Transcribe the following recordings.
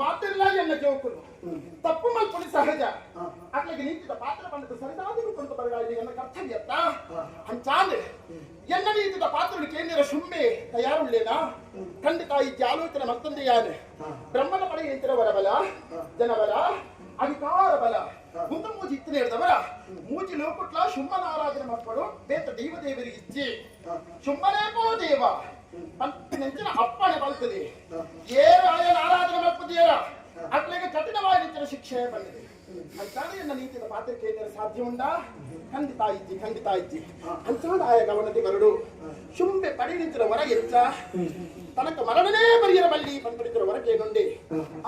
ಮಾತಿಲ್ಲ ఎన్న ಜೋಕುಲು. ತಪ್ಪು ಮಲ್ಪುಲಿ ಸಹಜ. అట్లకి ನೀತಿದ ಪಾತ್ರ పండుగ ಸರಿದಾದಿಗೂ కొంత ಬರಗಾಳಿ ಎನ್ನ ಕರ್ತವ್ಯತ್ತ? ಹಂಚಾಂದೆ ಎನ್ನ ನೀತಿದ ಪಾತ್ರಗಳು ಕೇಂದ್ರ ಶುಂಬೆ ತಯಾರುಳ್ಳೇನಾ? ಖಂಡಿತ ಈ ಆಲೋಚನೆ ಮತ್ತೊಂದು ಯಾನೆ? ಬ್ರಹ್ಮನ ಪಡೆ ಎಂತಿರ ಬಲ ಜನಬಲ ಅಧಿಕಾರ ಬಲ. ಮುಂದ ಮೂಜಿ ಇತ್ತಿನ ಹೇಳಿದವರ ಮೂಜಿ ಲೋಕುಟ್ಲ ಶುಂಭನ ಆರಾಧನೆ ಮಕ್ಕಳು ಬೇತ ದೈವ ದೇವರಿಗೆ ಇಚ್ಛೆ ಶುಂಭನೇ ಪೋ ದೇವ. ನೆಂಚಿನ ಅಪ್ಪಣೆ ಬಲ್ತದೆ ಏರು ಆಯನ ಆರಾಧನೆ ಮಲ್ಪದಿಯರ ಅಟ್ಲಿಗೆ ಕಠಿಣವಾಗಿ ಶಿಕ್ಷೆ ಬಂದಿದೆ. ಅಂತಾನೆಯನ್ನ ನೀತಿಯ ಪಾತ್ರ ಕೇಂದ್ರ ಸಾಧ್ಯ ಉಂಟಾ? ಖಂಡಿತ ಇದ್ದಿ ಖಂಡಿತ ಇದ್ದಿ. ಅಂಚಾದ ಆಯ ಗಮನತೆ ಬರಡು ಶುಂಬೆ ಪಡೆಯುತ್ತಿರ ಹೊರ ಎಚ್ಚ ತನಕ ಮರಣನೇ ಮರಿಯರ ಮಲ್ಲಿ ಪಂಪಡಿತಿರ ಹೊರಗೆ ನುಂಡಿ.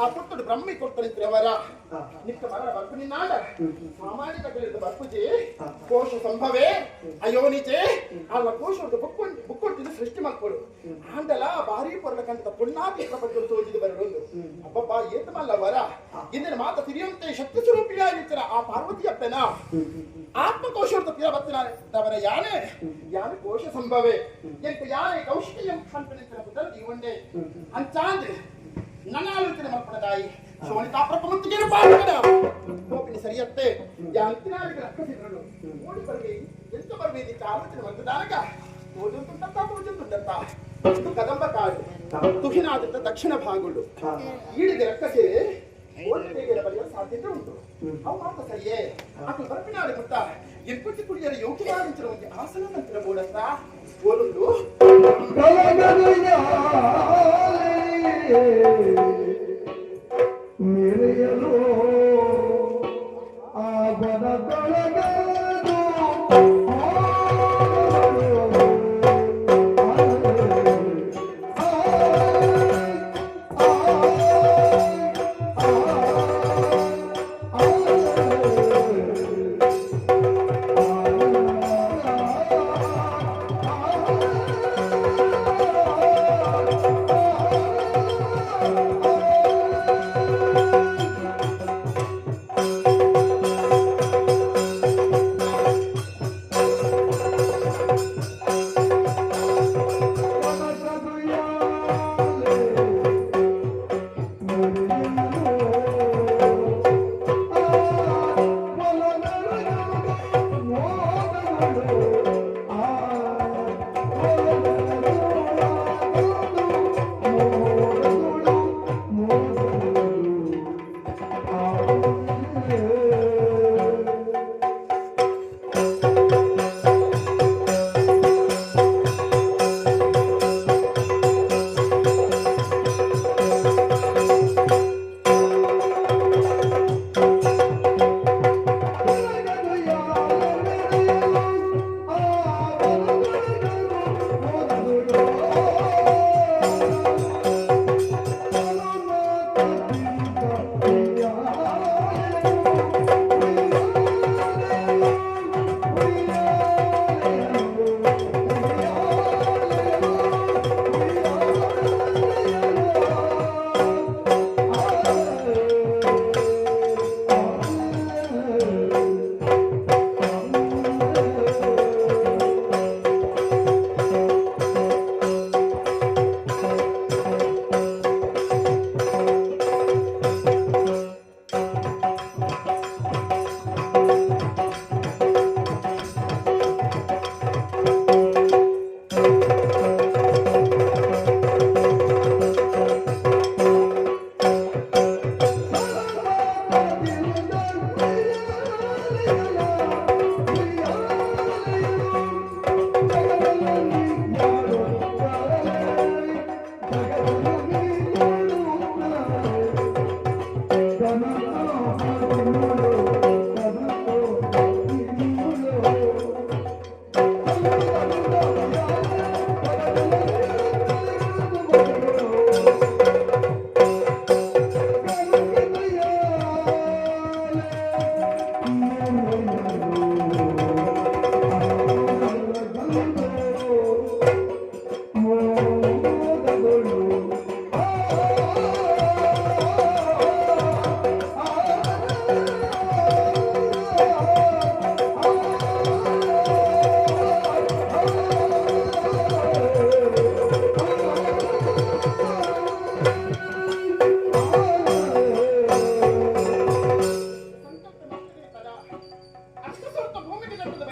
ಆ ಪುಟ್ಟಡು ಬ್ರಹ್ಮಿ ಕೊಡ್ತಾನಿದ್ರೆ ಅವರ. ನಿಕ್ಕ ಮರಣ ಬರ್ಪು ನಿನ್ನಾಡ ಸಾಮಾಜಿಕ ಬೆಳೆದ ಬರ್ಪುಜಿ. ಕೋಶ ಸಂಭವೇ. ಅಯೋನಿಚೆ ಅಲ್ಲ ಕೋಶ ಬುಕ್ಕೊಂಡು ಬುಕ್ಕೊಟ್ಟಿದ್ದು ಸೃಷ್ಟಿ ಮಕ್ಕಳು ಆಂಡಲ ಭಾರಿ ಪೊರಲ ಕಂಡದ ಪುಣ್ಣಾಪಿ ಪ್ರಪಂಚ ತೋಜಿದ ಬರಡೊಂದು ಅಬ್ಬಬ್ಬ, ಏತಮಲ್ಲ ವರ. ಇಂದಿನ ಮಾತ ತಿರಿಯಂತೆ ಶಕ್ತಿ ಸ್ವರೂಪಿಯಾಗಿರ್ತೀರ ಆ ಪಾರ್ವತಿ ಪಾರ್ವತಿಯಪ್ಪನ ಆತ್ಮಕೋಶದ ಪಿರ ತವರ ಯಾನೇ? ಯಾನೆ ಕೋಶ ಸಂಭವೇ? ಎಂತ ಯಾನೆ ಕೌಶಿಕಂ ಪುತ್ರ ದೀವಂಡೆ ಅಂಚಾಂದ್ರೆ ನನ್ನ ಆಲೋಚನೆ ಮಲ್ಪಡದಾಯಿ ಶೋಣಿತಾ ಪ್ರಪಂಚಕ್ಕೆ ಪಾಠದ ಕೋಪಿನಿ ಸರಿಯತ್ತೆ. ಯಾಂತಿನಾಲಿಗೆ ರಕ್ಕಸಿದ್ರು ಓಡಿ ಬರ್ಬೇಕು ಎಂತ ಬರ್ಬೇಕು ಅಂತ ಆಲೋಚನೆ ಬಂದದಾಗ ಓದುತ್ತಂತ ಓದುತ್ತಂತ ಇದು ಕದಂಬ ಕಾಡು ತುಹಿನಾದಂತ ದಕ್ಷಿಣ ಭಾಗಗಳು ಈಡಿಗೆ ರಕ್ಕಸೆ ಓದಿಗೆ ಬರೆಯುವ ಸಾಧ್ಯತೆ ಉಂಟು. ಅವು ಮಾತ್ರ ಸರಿಯೇ ಅದು ಬರ್ಪಿನಾಡಿ ಮುಟ್ಟ ಎಪ್ಪತ್ತು ಕುಡಿಯರ ಯೋಗ್ಯವಾಗಿಂచిన ಒಂದು ಆಸನ ನಂತರ ಬೋಡತ್ತ ಓದುಂಡು ಮಿರಿಯಲು ಆ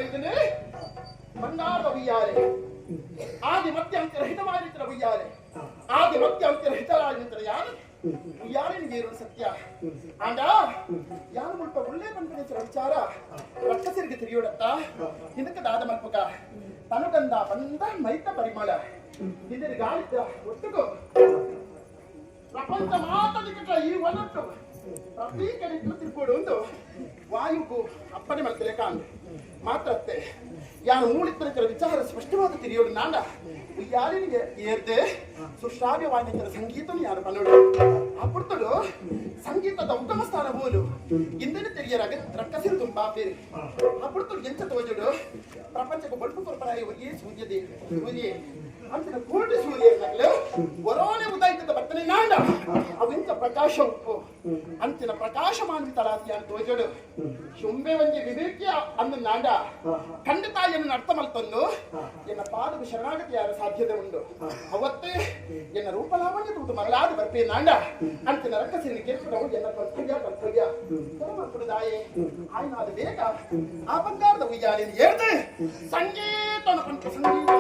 ಇದ್ದೇನೆ? ಮನ್ನಾಡುವ ಬಯ್ಯಾರೆ ಆದಿ ಮತ್ತೆ ಅಂತ್ಯರಹಿತವಾಗಿರ್ತಾರ ಬಯ್ಯಾರೆ ಆದಿ ಮತ್ತೆ ಅಂತ್ಯರಹಿತರಾಗಿರ್ತಾರ ಯಾರು ಯಾರೇನಿಗೆ ಇರೋ ಸತ್ಯ. ಆಗ ಯಾರು ಮುಲ್ಪ ಒಳ್ಳೆ ಪಂಪನಿಸಿರ ವಿಚಾರ ರಕ್ಕಸರಿಗೆ ತಿರಿಯೋಡತ್ತ ಹಿಂದಕ್ಕೆ ದಾದ ಮಲ್ಪಕ. ತನುಗಂಧ ಬಂದ ಮೈತ ಪರಿಮಳ. ಇದರ ಗಾಳಿದ್ದ ಒಟ್ಟಿಗೂ ಪ್ರಪಂಚ ಮಾತಾಡಿಕ ಈ ಒನಟ್ಟು ಪ್ರತಿ ಕಡೆ ತಿಳ್ತಿರ್ಬೋದು ಒಂದು ವಾಯುಗೂ ಅಪ್ಪಣೆ ಮಲ್ತಲೆ ಕಾಂದು ಮಾತ್ರತ್ತೆ ಯಾರು ಮೂಳಿತರ ವಿಚಾರ ಸ್ಪಷ್ಟವಾದ ತಿಳಿಯೋಡು ನಾಂಡ. ಯಾರಿಗೆ ಏರ್ದೆ ಸುಶ್ರಾವ್ಯವಾದ ಸಂಗೀತನು ಯಾರು ಪನ್ನೋಡು ಅಪ್ಪುತ್ತಡು ಸಂಗೀತದ ಉತ್ತಮ ಸ್ಥಾನ ಬೋಲು ಇಂದಿನ ತೆರಿಯರಾಗ ರಕ್ಕಸಿರು ತುಂಬಾ ಬೇರೆ. ಅಪ್ಪುತ್ತಡು ಎಂತ ತೋಜುಡು ಪ್ರಪಂಚಕ್ಕೆ ಬಲ್ಪು ಕೊರಪರಾಯಿ ಒಯ್ಯೇ ಸೂರ್ಯದೇ ಸೂರ್ಯ ಅಂತಿನ ಕೋಟಿ ಸೂರ್ಯ ವರೋನೆ ಉದಾಯಿತದ ಬರ್ತನೆ ನಾಂಡ. ಅವಿಂತ ಪ್ರಕಾಶ ಉಪ್ಪು. ಅಂತಿನ ಪ್ರಕಾಶಮಾನ್ವಿತಳಾದಿ ಅಂತ ತೋಜೋಡು ಶುಂಬೆ ಒಂಜಿ ವಿವೇಕ್ಯ ಅಂದ ನಾಂಡ. ಖಂಡಿತ ಎನ್ನ ಅರ್ಥ ಮಲ್ತಂದು ಎನ್ನ ಪಾದ ಶರಣಾಗತಿ ಯಾರ ಸಾಧ್ಯತೆ ಉಂಡು ಅವತ್ತೇ ಎನ್ನ ರೂಪಲಾವಣ್ಯ ತೂತು ಮಗಳಾದ ಬರ್ಪೇ ನಾಂಡ. ಅಂತಿನ ರಕ್ಕಸಿನ ಕೇಳ್ಕೊಂಡು ಎನ್ನ ಕರ್ತವ್ಯ ಕರ್ತವ್ಯ ಕೊಡುದಾಯೆ ಆಯ್ನಾದ ಬೇಗ ಆ ಬಂಗಾರದ ಉಯ್ಯಾಲಿನ ಹೇಳ್ದೆ ಸಂಗೀತ ಸಂಗೀತ